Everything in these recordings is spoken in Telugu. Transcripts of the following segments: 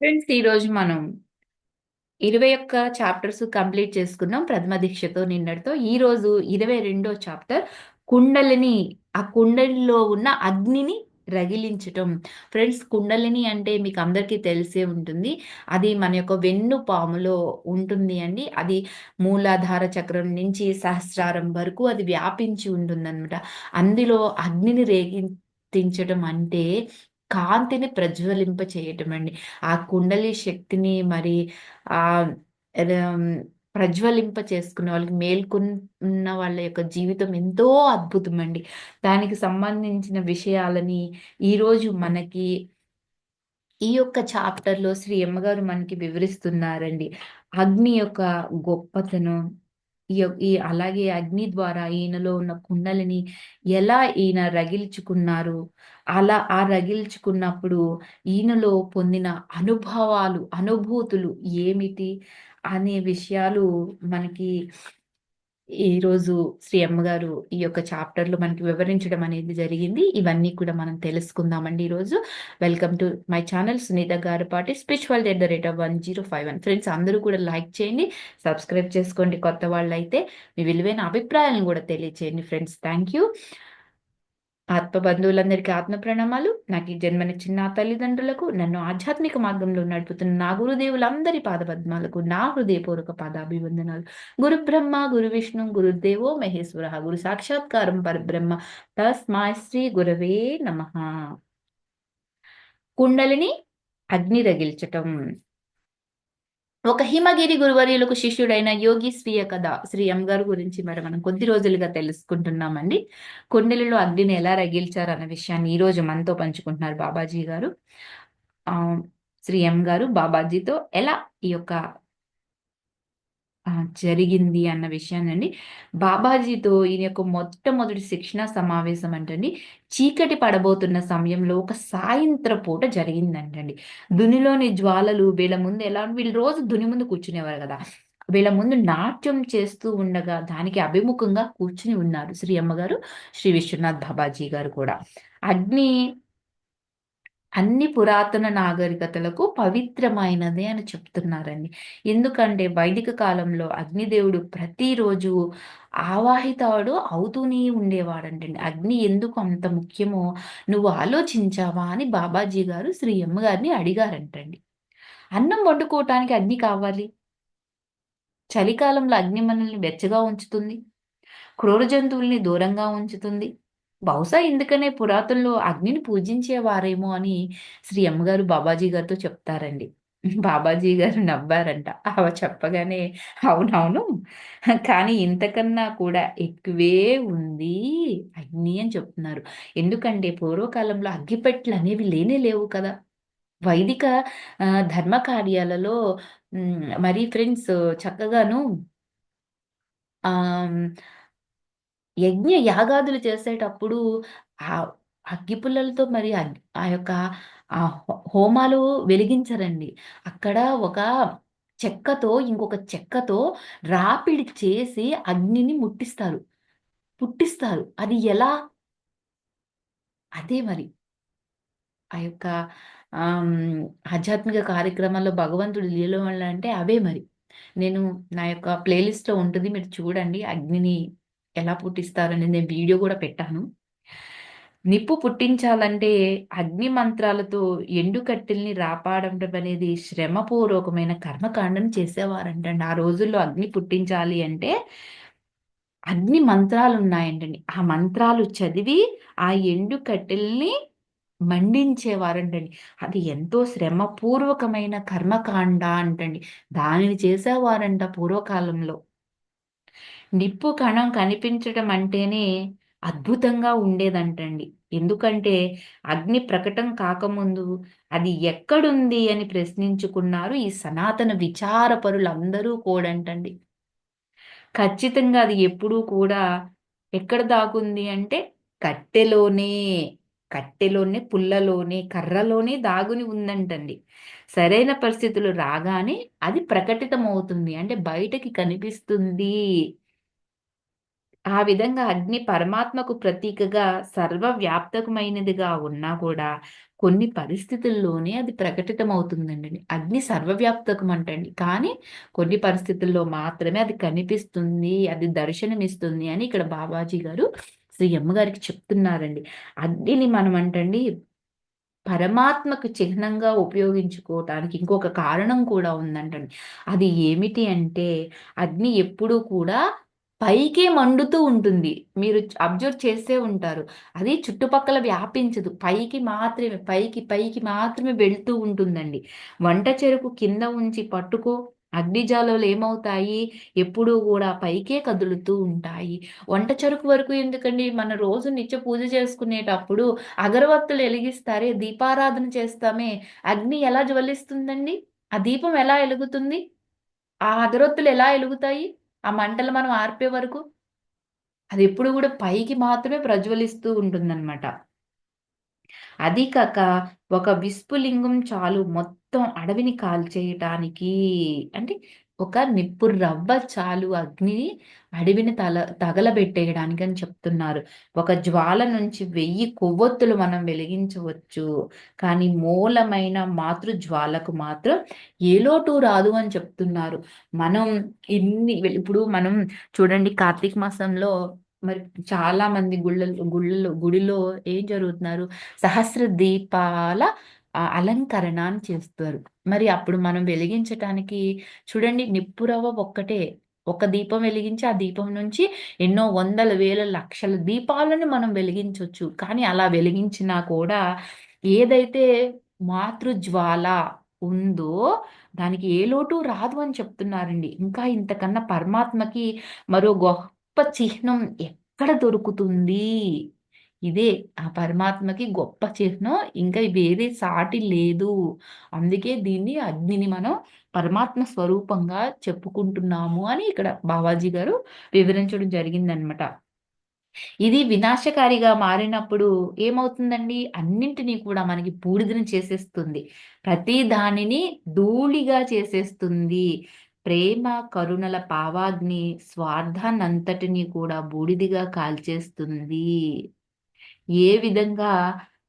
ఫ్రెండ్స్ ఈరోజు మనం ఇరవై ఒక్క చాప్టర్స్ కంప్లీట్ చేసుకున్నాం. ప్రథమ దీక్షతో నిన్నటితో. ఈరోజు ఇరవై రెండో చాప్టర్ కుండలిని ఆ కుండలిలో ఉన్న అగ్నిని రగిలించటం. ఫ్రెండ్స్ కుండలిని అంటే మీకు అందరికీ తెలిసే ఉంటుంది. అది మన యొక్క వెన్ను పాములో ఉంటుంది అండి. అది మూలాధార చక్రం నుంచి సహస్రారం వరకు అది వ్యాపించి ఉంటుందన్నమాట. అందులో అగ్నిని రేగించటం అంటే కాంతిని ప్రజ్వలింప చేయటం అండి. ఆ కుండలి శక్తిని మరి ఆ ప్రజ్వలింప చేసుకున్న వాళ్ళకి మేల్కొన్న వాళ్ళ యొక్క జీవితం ఎంతో అద్భుతం అండి. దానికి సంబంధించిన విషయాలని ఈరోజు మనకి ఈ యొక్క చాప్టర్లో శ్రీ అమ్మగారు మనకి వివరిస్తున్నారండి. అగ్ని యొక్క గొప్పతనం ఈ అలాగే అగ్ని ద్వారా ఈయనలో ఉన్న కుండలిని ఎలా ఈయన రగిల్చుకున్నారు? అలా ఆ రగిల్చుకున్నప్పుడు ఈయనలో పొందిన అనుభవాలు అనుభూతులు ఏమిటి? అనే విషయాలు మనకి ఈరోజు శ్రీ అమ్మగారు ఈ యొక్క చాప్టర్లో మనకి వివరించడం అనేది జరిగింది. ఇవన్నీ కూడా మనం తెలుసుకుందామండి ఈరోజు. Welcome to my channel Sunitha గారి పాటి spiritual at the rate of one zero five one. Friends అందరూ కూడా లైక్ చేయండి సబ్స్క్రైబ్ చేసుకోండి కొత్త వాళ్ళు అయితే మీ విలువైన అభిప్రాయాలను కూడా తెలియచేయండి ఫ్రెండ్స్. థ్యాంక్ యూ ఆత్మ బంధువులందరికీ ఆత్మ ప్రణామాలు. నాకు ఈ జన్మనిచ్చిన నా తల్లిదండ్రులకు నన్ను ఆధ్యాత్మిక మార్గంలో నడుపుతున్న నా గురుదేవులందరి పాదపద్మాలకు నా హృదయపూర్వక పాదాభివందనాలు. గురు బ్రహ్మ గురు విష్ణు గురుదేవో మహేశ్వర గురు సాక్షాత్కారం పరబ్రహ్మ. తస్మాయ్ శ్రీ గురవే నమ. కుండలిని అగ్ని రగిల్చటం ఒక హిమగిరి గురువర్యులకు శిష్యుడైన యోగి స్వీయ కథ శ్రీ ఎం గారు గురించి మరి మనం కొద్ది రోజులుగా తెలుసుకుంటున్నామండి. కొండలలో అగ్నిని ఎలా రగిల్చారు అన్న విషయాన్ని ఈ రోజు మనతో పంచుకుంటున్నారు బాబాజీ గారు. ఆ శ్రీ ఎం గారు బాబాజీతో ఎలా ఈ యొక్క జరిగింది అన్న విషయాన్ని బాబాజీతో ఈయన యొక్క మొట్టమొదటి శిక్షణ సమావేశం అంటండి చీకటి పడబోతున్న సమయంలో ఒక సాయంత్ర పూట జరిగిందంటండి. దునిలోని జ్వాలలు వీళ్ళ ముందు ఎలా వీళ్ళు రోజు దుని ముందు కూర్చునేవారు కదా. వీళ్ళ ముందు నాట్యం చేస్తూ ఉండగా దానికి అభిముఖంగా కూర్చుని ఉన్నారు శ్రీ అమ్మగారు శ్రీ విశ్వనాథ్ బాబాజీ గారు కూడా. అగ్ని అన్ని పురాతన నాగరికతలకు పవిత్రమైనదే అని చెప్తున్నారండి. ఎందుకంటే వైదిక కాలంలో అగ్నిదేవుడు ప్రతిరోజు ఆవాహితాడు అవుతూనే ఉండేవాడంటండి. అగ్ని ఎందుకు అంత ముఖ్యమో నువ్వు ఆలోచించావా అని బాబాజీ గారు శ్రీ అమ్మగారిని అడిగారంటండి. అన్నం వండుకోవటానికి అగ్ని కావాలి? చలికాలంలో అగ్ని మనల్ని వెచ్చగా ఉంచుతుంది? క్రూర జంతువుల్ని దూరంగా ఉంచుతుంది? బహుశా ఎందుకనే పురాతనలో అగ్నిని పూజించేవారేమో అని శ్రీ అమ్మగారు బాబాజీ గారితో చెప్తారండి. బాబాజీ గారు నవ్వారంట. అవ చెప్పగానే అవునవును. కానీ ఇంతకన్నా కూడా ఎక్కువే ఉంది అగ్ని అని చెప్తున్నారు. ఎందుకంటే పూర్వకాలంలో అగ్గిపెట్లు అనేవి లేనే లేవు కదా. వైదిక ధర్మ కార్యాలలో మరి ఫ్రెండ్స్ చక్కగాను యజ్ఞ యాగాదులు చేసేటప్పుడు ఆ అగ్గిపుల్లలతో మరి ఆ యొక్క ఆ హోమాలు వెలిగించరండి. అక్కడ ఒక చెక్కతో ఇంకొక చెక్కతో రాపిడి చేసి అగ్నిని ముట్టిస్తారు. పుట్టిస్తారు. అది ఎలా? అదే మరి. ఆ యొక్క ఆధ్యాత్మిక కార్యక్రమాల్లో భగవంతుడు లీల వల్ల అంటే అవే మరి. నేను నా యొక్క ప్లేలిస్ట్లో ఉంటుంది. మీరు చూడండి అగ్నిని ఎలా పుట్టిస్తారని నేను వీడియో కూడా పెట్టాను. నిప్పు పుట్టించాలంటే అగ్ని మంత్రాలతో ఎండు కట్టెల్ని రాపాడడం అనేది శ్రమపూర్వకమైన కర్మకాండం చేసేవారంటండి. ఆ రోజుల్లో అగ్ని పుట్టించాలి అంటే అగ్ని మంత్రాలు ఉన్నాయంటండి. ఆ మంత్రాలు చదివి ఆ ఎండు కట్టెల్ని మండించేవారంటండి. అది ఎంతో శ్రమపూర్వకమైన కర్మకాండ అంటండి. దానిని చేసేవారంట పూర్వకాలంలో. నిప్పు కణం కనిపించడం అంటేనే అద్భుతంగా ఉండేదంటండి. ఎందుకంటే అగ్ని ప్రకటన కాకముందు అది ఎక్కడుంది అని ప్రశ్నించుకున్నారు ఈ సనాతన విచారపరులందరూ కూడంటండి. ఖచ్చితంగా అది ఎప్పుడూ కూడా ఎక్కడ దాగుంది అంటే కట్టెలోనే కట్టెలోనే పుల్లలోనే కర్రలోనే దాగుని ఉందంటండి. సరైన పరిస్థితులు రాగానే అది ప్రకటితమవుతుంది. అంటే బయటకి కనిపిస్తుంది. ఆ విధంగా అగ్ని పరమాత్మకు ప్రతీకగా సర్వవ్యాప్తకమైనదిగా ఉన్నా కూడా కొన్ని పరిస్థితుల్లోనే అది ప్రకటితమవుతుందండి. అగ్ని సర్వవ్యాప్తకం అంటండి. కానీ కొన్ని పరిస్థితుల్లో మాత్రమే అది కనిపిస్తుంది, అది దర్శనమిస్తుంది అని ఇక్కడ బాబాజీ గారు శ్రీ అమ్మగారికి చెప్తున్నారండి. అగ్నిని మనం అంటండి పరమాత్మకు చిహ్నంగా ఉపయోగించుకోవటానికి ఇంకొక కారణం కూడా ఉందంటండి. అది ఏమిటి అంటే అగ్ని ఎప్పుడూ కూడా పైకే మండుతూ ఉంటుంది. మీరు అబ్జర్వ్ చేసే ఉంటారు. అది చుట్టుపక్కల వ్యాపించదు. పైకి మాత్రమే పైకి పైకి మాత్రమే వెళ్తూ ఉంటుందండి. వంట చెరుకు కింద ఉంచి పట్టుకో అగ్నిజాలాలు ఏమవుతాయి? ఎప్పుడూ కూడా పైకే కదులుతూ ఉంటాయి. వంట చెరుకు వరకు ఎందుకండి? మన రోజు నిత్య పూజ చేసుకునేటప్పుడు అగరవత్తులు వెలిగిస్తారే దీపారాధన చేస్తామే, అగ్ని ఎలా జ్వలిస్తుందండి? ఆ దీపం ఎలా వెలుగుతుంది ఆ అగరొత్తులు ఎలా వెలుగుతాయి ఆ మంటలు మనం ఆర్పే వరకు? అది ఎప్పుడు కూడా పైకి మాత్రమే ప్రజ్వలిస్తూ ఉంటుందన్నమాట అది కాక ఒక విస్పులింగం చాలు మొత్తం అడవిని కాల్చేయటానికి. అంటే ఒక నిప్పు రవ్వ చాలు అగ్నిని అడవిని తల తగలబెట్టేయడానికి అని చెప్తున్నారు. ఒక జ్వాల నుంచి వెయ్యి కొవ్వొత్తులు మనం వెలిగించవచ్చు. కానీ మూలమైన మాతృ జ్వాలకు మాత్రం ఏ లోటు రాదు అని చెప్తున్నారు. మనం ఇన్ని ఇప్పుడు మనం చూడండి కార్తీక మాసంలో మరి చాలా మంది గుళ్ళల్లో గుళ్ళలో గుడిలో ఏం జరుగుతున్నారు సహస్ర దీపాల అలంకరణ అని చేస్తారు. మరి అప్పుడు మనం వెలిగించటానికి చూడండి నిప్పురవ్వ ఒక్కటే. ఒక దీపం వెలిగించి ఆ దీపం నుంచి ఎన్నో వందల, వేల, లక్షల దీపాలను మనం వెలిగించవచ్చు కానీ అలా వెలిగించినా కూడా ఏదైతే మాతృజ్వాల ఉందో దానికి ఏ లోటు రాదు అని చెప్తున్నారండి. ఇంకా ఇంతకన్నా పరమాత్మకి మరో గొప్ప చిహ్నం ఎక్కడ దొరుకుతుంది? ఇదే ఆ పరమాత్మకి గొప్ప చిహ్నం ఇంకా వేరే సాటి లేదు. అందుకే దీన్ని అగ్నిని మనం పరమాత్మ స్వరూపంగా చెప్పుకుంటున్నాము అని ఇక్కడ బావాజీ గారు వివరించడం జరిగిందనమాట. ఇది వినాశకారిగా మారినప్పుడు ఏమవుతుందండి? అన్నింటినీ కూడా మనకి బూడిదని చేసేస్తుంది. ప్రతి దానిని ధూళిగా చేసేస్తుంది. ప్రేమ, కరుణల పావాగ్ని స్వార్థాన్నంతటినీ కూడా బూడిదిగా కాల్చేస్తుంది. ఏ విధంగా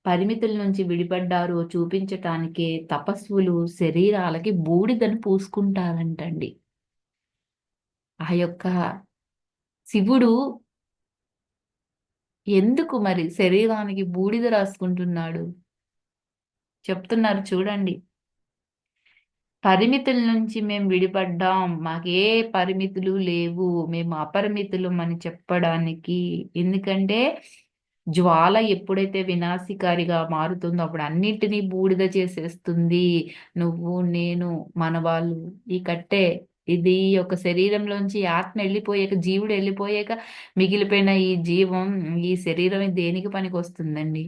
పరిమితుల నుంచి విడిపడ్డారో చూపించటానికే తపస్సులు శరీరాలకి బూడిదను పూసుకుంటారంటండి. ఆ యొక్క శివుడు ఎందుకు మరి శరీరానికి బూడిద రాసుకుంటున్నాడు? చెప్తున్నారు చూడండి. పరిమితుల నుంచి మేము విడిపడ్డాం. మాకే పరిమితులు లేవు. మేము అపరిమితులం అని చెప్పడానికి. ఎందుకంటే జ్వాల ఎప్పుడైతే వినాశకారిగా మారుతుందో అప్పుడు అన్నిటినీ బూడిద చేసేస్తుంది. నువ్వు, నేను, మనవాళ్ళు, ఈ కట్టే ఇది ఒక శరీరంలోంచి ఆత్మ వెళ్ళిపోయాక, జీవుడు వెళ్ళిపోయాక మిగిలిపోయిన ఈ జీవం, ఈ శరీరం దేనికి పనికి వస్తుందండి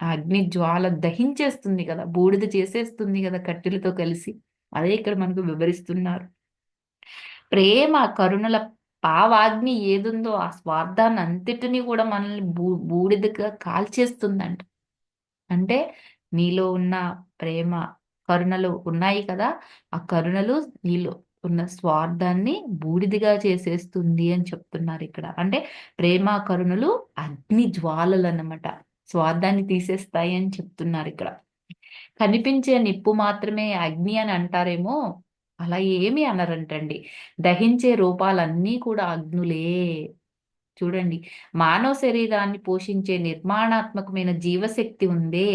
ఆ అగ్ని జ్వాల దహించేస్తుంది కదా! బూడిద చేసేస్తుంది కదా కట్టెలతో కలిసి. అదే ఇక్కడ మనకు వివరిస్తున్నారు. ప్రేమ, కరుణల పావాగ్ని ఏదుందో ఆ స్వార్థాన్ని అంతటిని కూడా మనల్ని బూ బూడిదగా కాల్చేస్తుందంట. అంటే నీలో ఉన్న ప్రేమ, కరుణలు ఉన్నాయి కదా! ఆ కరుణలు నీలో ఉన్న స్వార్థాన్ని బూడిదిగా చేసేస్తుంది అని చెప్తున్నారు ఇక్కడ. అంటే ప్రేమ, కరుణలు అగ్ని జ్వాలలు అన్నమాట స్వార్థాన్ని తీసేస్తాయి అని చెప్తున్నారు ఇక్కడ. కనిపించే నిప్పు మాత్రమే అగ్ని అని అంటారేమో అలా ఏమి అనరంటండి. దహించే రూపాలన్నీ కూడా అగ్నులే. చూడండి మానవ శరీరాన్ని పోషించే నిర్మాణాత్మకమైన జీవశక్తి ఉందే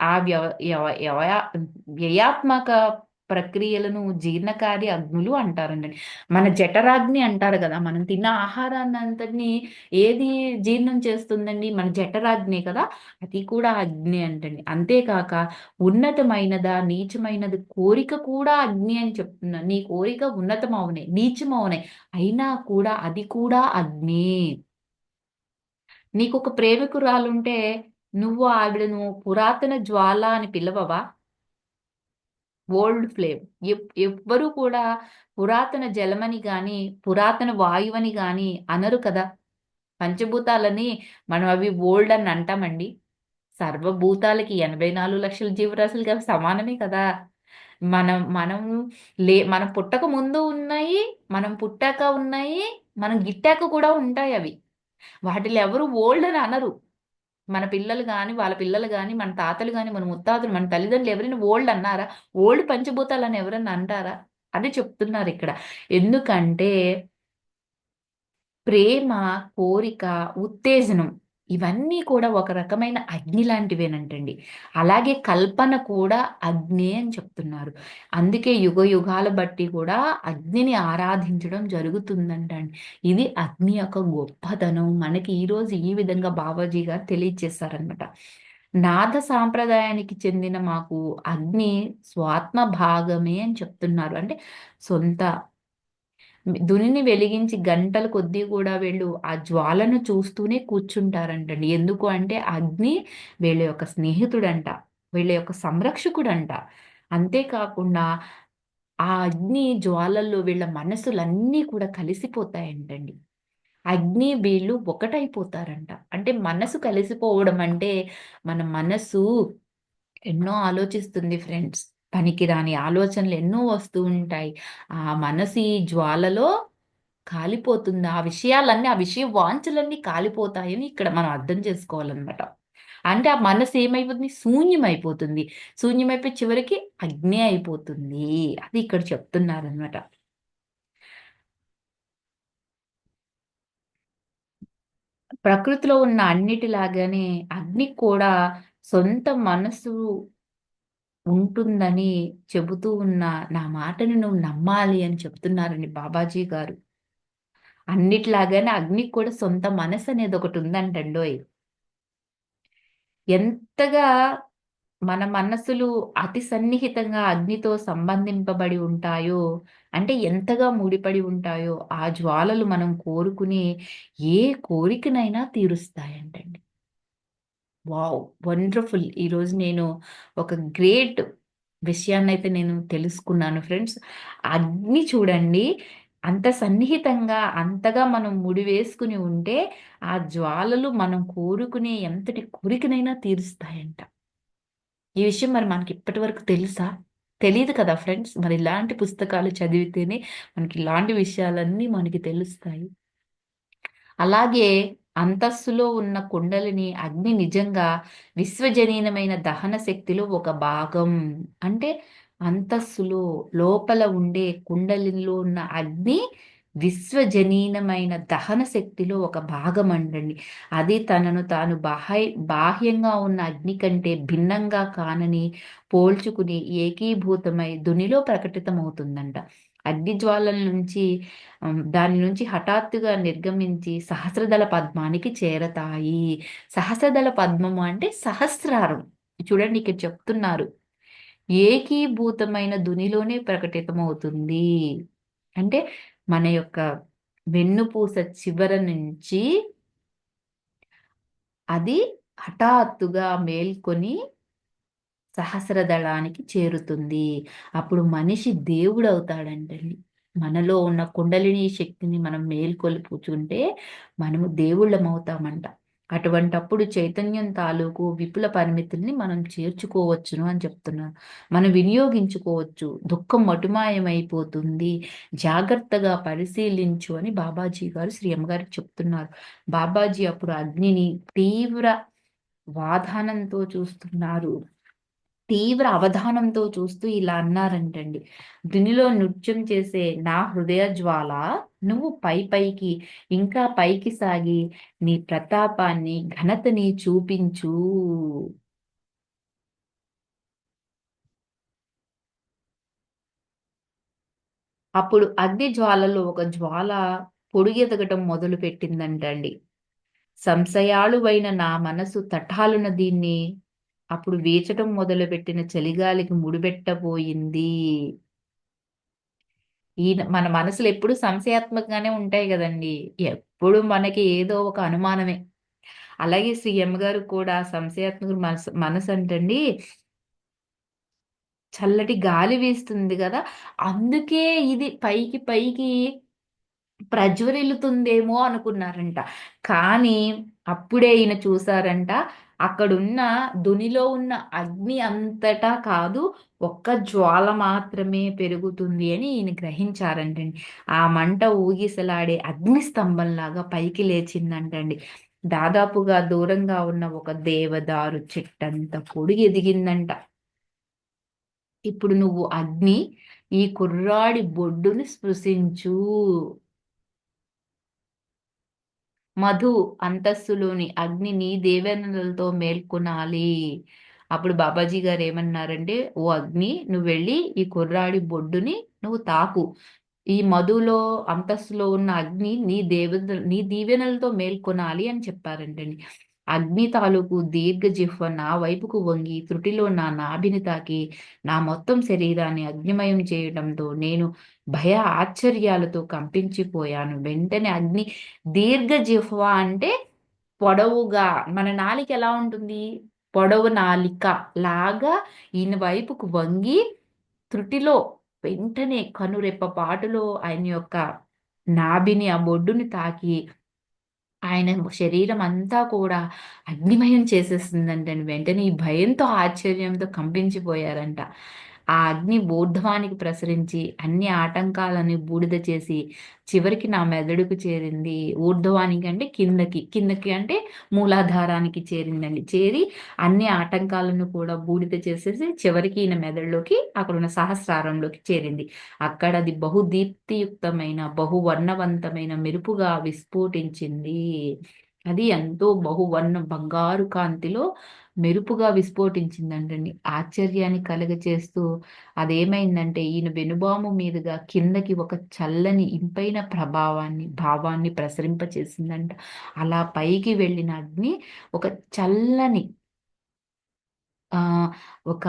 ఆ వ్యవ వ్యయాత్మక ప్రక్రియలను జీర్ణకారి అగ్నులు అంటారండి. మన జఠరాగ్ని అంటారు కదా! మనం తిన్న ఆహారాన్ని అంతటిని ఏది జీర్ణం చేస్తుందండి? మన జఠరాగ్నే కదా! అది కూడా అగ్ని అంటండి. అంతేకాక ఉన్నతమైనదా, నీచమైనది కోరిక కూడా అగ్ని అని చెప్తున్నా. నీ కోరిక ఉన్నతం అవునే, నీచం అవునే. అయినా కూడా అది కూడా అగ్ని నీకు ఒక ప్రేమికురాలుంటే నువ్వు ఆవిడను పురాతన జ్వాల అని పిలవవా? Old flame. ఎవ్వరూ కూడా పురాతన జలమని గాని, పురాతన వాయువని గాని అనరు కదా! పంచభూతాలని మనం అవి ఓల్డ్ అని అంటామండి. సర్వభూతాలకి 84,00,000 జీవరాశులకి అవి సమానమే కదా! మనం మనం లే మనం పుట్టక ముందు ఉన్నాయి, మనం పుట్టాక ఉన్నాయి, మనం గిట్టాక కూడా ఉంటాయి అవి వాటిలో ఎవరు ఓల్డ్ అని అనరు. మన పిల్లలు గాని, వాళ్ళ పిల్లలు గాని, మన తాతలు కానీ మన ముత్తాతలు, మన తల్లిదండ్రులు ఎవరైనా ఓల్డ్ అన్నారా? ఓల్డ్ పంచభూతాలని ఎవరన్నా అంటారా? అని చెప్తున్నారిక్కడ. ఎందుకంటే ప్రేమ, కోరిక, ఉత్తేజనం ఇవన్నీ కూడా ఒక రకమైన అగ్ని లాంటివేనంటండి. అలాగే కల్పన కూడా అగ్నే అని చెప్తున్నారు. అందుకే యుగ యుగాల బట్టి కూడా అగ్నిని ఆరాధించడం జరుగుతుందంటండి. ఇది అగ్ని యొక్క గొప్పతనం. మనకి ఈరోజు ఈ విధంగా బాబాజీ గారు తెలియచేశారనమాట నాథ సాంప్రదాయానికి చెందిన మాకు అగ్ని స్వాత్మ భాగమే అని చెప్తున్నారు. అంటే సొంత దునిని వెలిగించి గంటల కొద్దీ కూడా వీళ్ళు ఆ జ్వాలను చూస్తూనే కూర్చుంటారంటండి. ఎందుకు అంటే అగ్ని వీళ్ళ యొక్క స్నేహితుడంట. వీళ్ళ యొక్క సంరక్షకుడంట. అంతేకాకుండా ఆ అగ్ని జ్వాలల్లో వీళ్ళ మనసులన్నీ కూడా కలిసిపోతాయంటండి. అగ్ని వీళ్ళు ఒకటైపోతారంట. అంటే మనసు కలిసిపోవడం అంటే మన మనసు ఎన్నో ఆలోచిస్తుంది ఫ్రెండ్స్. పనికిరాని ఆలోచనలు ఎన్నో వస్తూ ఉంటాయి. ఆ మనసు జ్వాలలో కాలిపోతుంది. ఆ విషయాలన్నీ, ఆ విషయ వాంఛలన్నీ కాలిపోతాయని ఇక్కడ మనం అర్థం చేసుకోవాలన్నమాట అంటే ఆ మనసు ఏమైపోతుంది? శూన్యమైపోతుంది. శూన్యమైపోయి చివరికి అగ్ని అయిపోతుంది. అది ఇక్కడ చెప్తున్నారనమాట. ప్రకృతిలో ఉన్న అన్నిటిలాగానే అగ్నికి కూడా సొంత మనసు ఉంటుందని చెబుతూ ఉన్న నా మాటని నువ్వు నమ్మాలి అని చెప్తున్నారండి బాబాజీ గారు. అన్నిటిలాగానే అగ్నికి కూడా సొంత మనసు అనేది ఒకటి ఉందంటండోయ్. ఎంతగా మన మనసులు అతి సన్నిహితంగా అగ్నితో సంబంధింపబడి ఉంటాయో, అంటే ఎంతగా ముడిపడి ఉంటాయో, ఆ జ్వాలలు మనం కోరుకునే ఏ కోరికనైనా తీరుస్తాయంటండి. వావ్! వండర్‌ఫుల్. ఈరోజు నేను ఒక గ్రేట్ విషయాన్నైతే నేను తెలుసుకున్నాను ఫ్రెండ్స్. అగ్ని చూడండి అంత సన్నిహితంగా, అంతగా మనం ముడివేసుకుని ఉంటే, ఆ జ్వాలలు మనం కోరుకునే ఎంతటి కోరికనైనా తీరుస్తాయంట. ఈ విషయం మరి మనకి ఇప్పటి వరకు తెలుసా? తెలియదు కదా ఫ్రెండ్స్. మరి ఇలాంటి పుస్తకాలు చదివితేనే మనకి ఇలాంటి విషయాలన్నీ మనకి తెలుస్తాయి. అలాగే అంతస్సులో ఉన్న కుండలిని అగ్ని నిజంగా విశ్వజనీనమైన దహన శక్తిలో ఒక భాగం. అంటే అంతస్తులో లోపల ఉండే కుండలిలో ఉన్న అగ్ని విశ్వజనీనమైన దహన శక్తిలో ఒక భాగం అండండి అది తనను తాను బాహ్య బాహ్యంగా ఉన్న అగ్ని కంటే భిన్నంగా కానని పోల్చుకుని ఏకీభూతమై దునిలో ప్రకటితమవుతుందంట. అగ్నిజ్వాలల నుంచి దాని నుంచి హఠాత్తుగా నిర్గమించి సహస్రదళ పద్మానికి చేరతాయి. సహస్రదళ పద్మము అంటే సహస్రారం. చూడండి ఇక్కడ చెప్తున్నారు. ఏకీభూతమైన ధునిలోనే ప్రకటితమవుతుంది. అంటే మన యొక్క వెన్నుపూస చివర నుంచి అది హఠాత్తుగా మేల్కొని సహస్రదళానికి చేరుతుంది. అప్పుడు మనిషి దేవుడు అవుతాడంటండి మనలో ఉన్న కుండలిని శక్తిని మనం మేల్కొల్పుచుంటే మనము దేవుళ్ళమవుతామంట. అటువంటప్పుడు చైతన్యం తాలూకు విపుల పరిమితుల్ని మనం చేర్చుకోవచ్చును అని చెప్తున్నారు. మనం వినియోగించుకోవచ్చు. దుఃఖం మటుమాయమైపోతుంది. జాగ్రత్తగా పరిశీలించు అని బాబాజీ గారు శ్రీ అమ్మగారికి చెప్తున్నారు. బాబాజీ అప్పుడు అగ్నిని తీవ్ర వాధానంతో చూస్తున్నారు. తీవ్ర అవధానంతో చూస్తూ ఇలా అన్నారంటండి. దీనిలో నృత్యం చేసే నా హృదయ జ్వాల నువ్వు పై పైకి ఇంకా పైకి సాగి నీ ప్రతాపాన్ని ఘనతని చూపించు. అప్పుడు అగ్ని జ్వాలలో ఒక జ్వాల పొడిగెదగటం మొదలు పెట్టిందంటండి. సంశయాళువైన నా మనసు తటాలున దీన్ని అప్పుడు వీచటం మొదలుపెట్టిన చలిగాలికి ముడిపెట్టబోయింది. ఈ మన మనసులు ఎప్పుడు సంశయాత్మకంగానే ఉంటాయి కదండి ఎప్పుడు మనకి ఏదో ఒక అనుమానమే. అలాగే శ్రీ గారు కూడా సంశయాత్మక మనసు మనసు అంటండి చల్లటి గాలి వీస్తుంది కదా అందుకే ఇది పైకి పైకి ప్రజ్వరిల్లుతుందేమో అనుకున్నారంట. కానీ అప్పుడే ఈయన చూసారంట అక్కడున్న దునిలో ఉన్న అగ్ని అంతటా కాదు ఒక్క జ్వాల మాత్రమే పెరుగుతుంది అని ఈయన గ్రహించారంటండి. ఆ మంట ఊగిసలాడే అగ్ని స్తంభంలాగా పైకి లేచిందంటండి. దాదాపుగా దూరంగా ఉన్న ఒక దేవదారు చెట్టంత పొడిగి ఎదిగిందంట ఇప్పుడు నువ్వు అగ్ని ఈ కుర్రాడి బొడ్డుని స్పృశించు మధు అంతస్తులోని అగ్నిని దేవేంద్రులతో మేల్కొనాలి. అప్పుడు బాబాజీ గారు ఏమన్నారంటే ఓ అగ్ని నువ్వు వెళ్ళి ఈ కుర్రాడి బొడ్డుని నువ్వు తాకు. ఈ మధులో అంతస్తులో ఉన్న అగ్ని నీ దేవ నీ దీవెనలతో మేల్కొనాలి అని చెప్పారంటండి. అగ్ని తాలూకు దీర్ఘ జిహ్వ నా వైపుకు వంగి త్రుటిలో నా నాభిని తాకి నా మొత్తం శరీరాన్ని అగ్నిమయం చేయడంతో నేను భయ ఆశ్చర్యాలతో కంపించిపోయాను. వెంటనే అగ్ని దీర్ఘ జిహ్వ అంటే పొడవుగా మన నాలిక ఎలా ఉంటుంది? పొడవు నాలిక లాగా ఈయన వైపుకు వంగి త్రుటిలో వెంటనే కనురెప్ప పాటులో ఆయన యొక్క నాభిని ఆ బొడ్డుని తాకి ఆయన శరీరం అంతా కూడా అగ్నిమయం చేసేస్తుందంట వెంటనే ఈ భయంతో ఆశ్చర్యంతో కంపించిపోయారంట. ఆ అగ్ని ఊర్ధ్వానికి ప్రసరించి అన్ని ఆటంకాలని బూడిద చేసి చివరికి నా మెదడుకు చేరింది. ఊర్ధ్వానికి అంటే కిందకి కిందకి అంటే మూలాధారానికి చేరిందండి. చేరి అన్ని ఆటంకాలను కూడా బూడిద చేసేసి చివరికి ఈయన మెదడులోకి అక్కడ ఉన్న సహస్రారంలోకి చేరింది. అక్కడ అది బహుదీప్తియుక్తమైన బహువర్ణవంతమైన మెరుపుగా విస్ఫోటించింది. అది ఎంతో బహువర్ణ బంగారు కాంతిలో మెరుపుగా విస్ఫోటించిందంటండి. ఆశ్చర్యాన్ని కలగచేస్తూ అదేమైందంటే ఈయన వెనుబాము మీదుగా కిందకి ఒక చల్లని ఇంపైన ప్రభావాన్ని భావాన్ని ప్రసరింపచేసిందంట. అలా పైకి వెళ్ళిన అగ్ని ఒక చల్లని ఒక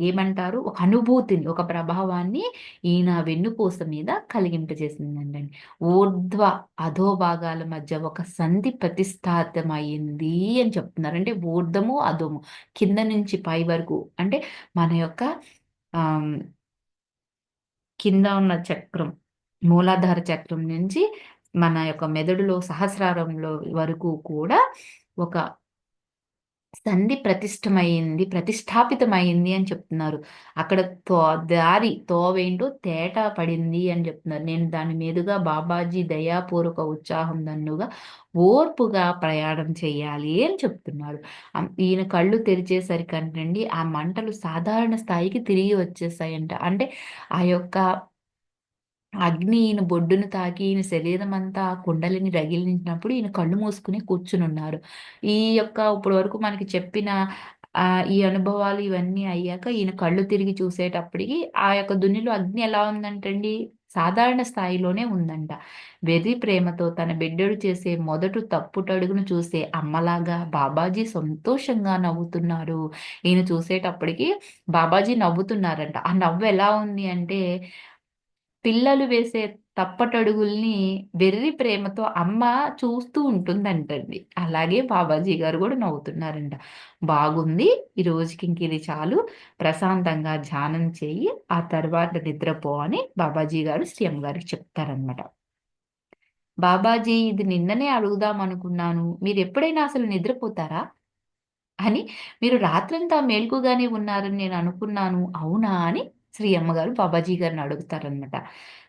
ఏమంటారు? ఒక అనుభూతిని ఒక ప్రభావాన్ని ఈయన వెన్నుపూస మీద కలిగింపజేసిందండి ఊర్ధ్వ అధోభాగాల మధ్య ఒక సంధి ప్రతిష్టాతమైంది అని చెప్తున్నారు. అంటే ఊర్ధము అధోము కింద నుంచి పై వరకు అంటే మన యొక్క కింద ఉన్న చక్రం మూలాధార చక్రం నుంచి మన యొక్క మెదడులో సహస్రారంలో వరకు కూడా ఒక సంధి ప్రతిష్టమైంది ప్రతిష్టాపితమైంది అని చెప్తున్నారు. అక్కడ తో దారి తోవేంటో తేట పడింది అని చెప్తున్నారు. నేను దాని మీదుగా బాబాజీ దయాపూర్వక ఉత్సాహం దన్నుగా ఓర్పుగా ప్రయాణం చేయాలి అని చెప్తున్నారు. ఈయన కళ్ళు తెరిచేసరికి అంటండి ఆ మంటలు సాధారణ స్థాయికి తిరిగి వచ్చేసాయంట. అంటే ఆ యొక్క అగ్ని ఈయన బొడ్డును తాకి ఈయన శరీరం అంతా కుండలిని రగిలించినప్పుడు ఈయన కళ్ళు మూసుకుని కూర్చునున్నారు. ఈ యొక్క ఇప్పటి వరకు మనకి చెప్పిన ఈ అనుభవాలు ఇవన్నీ అయ్యాక ఈయన కళ్ళు తిరిగి చూసేటప్పటికి ఆ యొక్క దునిలో అగ్ని ఎలా ఉందంటండి? సాధారణ స్థాయిలోనే ఉందంట. వెర్రి ప్రేమతో తన బిడ్డడు చేసే మొదటి తప్పుటడుగును చూసే అమ్మలాగా బాబాజీ సంతోషంగా నవ్వుతున్నారు. ఈయన చూసేటప్పటికి బాబాజీ నవ్వుతున్నారంట. ఆ నవ్వు ఎలా ఉంది అంటే పిల్లలు వేసే తప్పటడుగుల్ని వెర్రి ప్రేమతో అమ్మ చూస్తూ ఉంటుందంటండి. అలాగే బాబాజీ గారు కూడా నవ్వుతున్నారంట. బాగుంది ఈ రోజుకి ఇంక ఇది చాలు. ప్రశాంతంగా ధ్యానం చేయి ఆ తర్వాత నిద్రపో అని బాబాజీ గారు శ్రీఎం గారికి చెప్తారనమాట బాబాజీ ఇది నిన్ననే అడుగుదాం అనుకున్నాను. మీరు ఎప్పుడైనా అసలు నిద్రపోతారా? అని మీరు రాత్రంతా మేల్కుగానే ఉన్నారని నేను అనుకున్నాను. అవునా? అని శ్రీ అమ్మగారు బాబాజీ గారిని అడుగుతారనమాట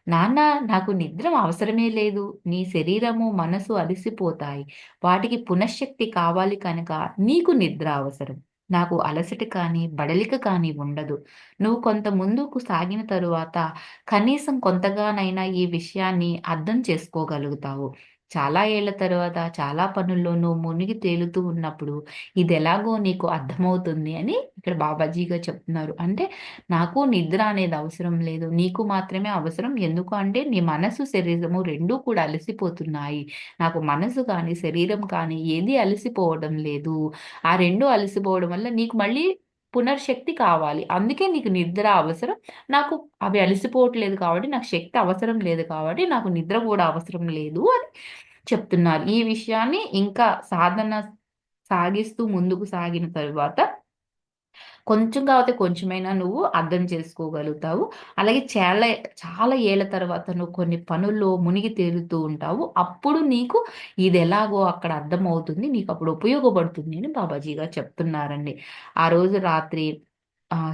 నాన్న నాకు నిద్ర అవసరమే లేదు. నీ శరీరము మనసు అలసిపోతాయి. వాటికి పునఃశక్తి కావాలి కనుక నీకు నిద్ర అవసరం. నాకు అలసట కానీ బడలిక కానీ ఉండదు. నువ్వు కొంత ముందుకు సాగిన తరువాత కనీసం కొంతగానైనా ఈ విషయాన్ని అర్థం చేసుకోగలుగుతావు. చాలా ఏళ్ళ తర్వాత చాలా పనుల్లోనూ మునిగి తేలుతూ ఉన్నప్పుడు ఇది ఎలాగో నీకు అర్థమవుతుంది అని ఇక్కడ బాబాజీగా చెప్తున్నారు. అంటే నాకు నిద్ర అనేది అవసరం లేదు. నీకు మాత్రమే అవసరం. ఎందుకు అంటే నీ మనసు శరీరము రెండూ కూడా అలసిపోతున్నాయి. నాకు మనసు కానీ శరీరం కానీ ఏది అలసిపోవడం లేదు. ఆ రెండు అలసిపోవడం వల్ల నీకు మళ్ళీ పునర్శక్తి కావాలి. అందుకే నీకు నిద్ర అవసరం. నాకు అవి అలసిపోవట్లేదు కాబట్టి నాకు శక్తి అవసరం లేదు కాబట్టి నాకు నిద్ర కూడా అవసరం లేదు అని చెప్తున్నారు. ఈ విషయాన్ని ఇంకా సాధన సాగిస్తూ ముందుకు సాగిన తరువాత కొంచెం కాకపోతే కొంచెమైనా నువ్వు అర్థం చేసుకోగలుగుతావు. అలాగే చాలా చాలా ఏళ్ళ తర్వాత నువ్వు కొన్ని పనుల్లో మునిగి తేలుతూ ఉంటావు. అప్పుడు నీకు ఇది ఎలాగో అక్కడ అర్థమవుతుంది. నీకు అప్పుడు ఉపయోగపడుతుంది అని బాబాజీ గారు చెప్తున్నారండి. ఆ రోజు రాత్రి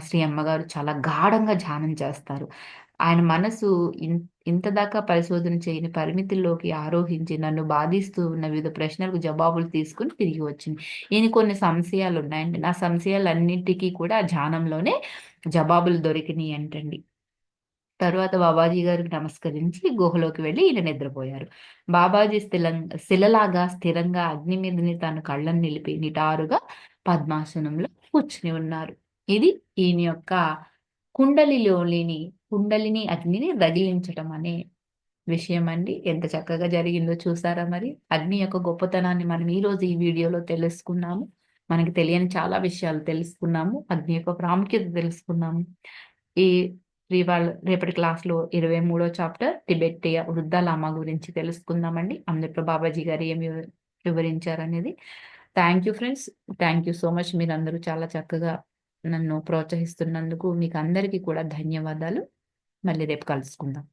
శ్రీ అమ్మగారు చాలా గాఢంగా ధ్యానం చేస్తారు. ఆయన మనసు ఇన్ ఇంతదాకా పరిశోధన చేయని పరిమితుల్లోకి ఆరోహించి నన్ను బాధిస్తూ ఉన్న వివిధ ప్రశ్నలకు జవాబులు తీసుకొని తిరిగి వచ్చింది. ఈయన కొన్ని సంశయాలున్నాయండి. నా సంశయాలన్నిటికి కూడా ధ్యానంలోనే జవాబులు దొరికినాయి అంటండి తరువాత బాబాజీ గారికి నమస్కరించి గుహలోకి వెళ్ళి ఈయన నిద్రపోయారు. బాబాజీ స్థిలం శిలలాగా స్థిరంగా అగ్ని మీదని తన కళ్ళను నిలిపి నిటారుగా పద్మాసనంలో కూర్చుని ఉన్నారు. ఇది ఈయన యొక్క కుండలిలోని కుండలిని అగ్నిని రగిలించటం అనే విషయం అండి ఎంత చక్కగా జరిగిందో చూసారా మరి? అగ్ని యొక్క గొప్పతనాన్ని మనం ఈరోజు ఈ వీడియోలో తెలుసుకున్నాము. మనకి తెలియని చాలా విషయాలు తెలుసుకున్నాము. అగ్ని యొక్క ప్రాముఖ్యత తెలుసుకున్నాము. ఈ ఇవాళ రేపటి క్లాస్‌లో 23 చాప్టర్ టిబెట్టియ వృద్ధ లామా గురించి తెలుసుకుందామండి. అందుట్లో బాబాజీ గారు ఏమి వివరించారనేది. Thank you friends. Thank you so much. మీరందరూ చాలా చక్కగా నన్ను ప్రోత్సహిస్తున్నందుకు మీకు అందరికీ కూడా ధన్యవాదాలు. మళ్ళీ రేపు కలుసుకుందాం.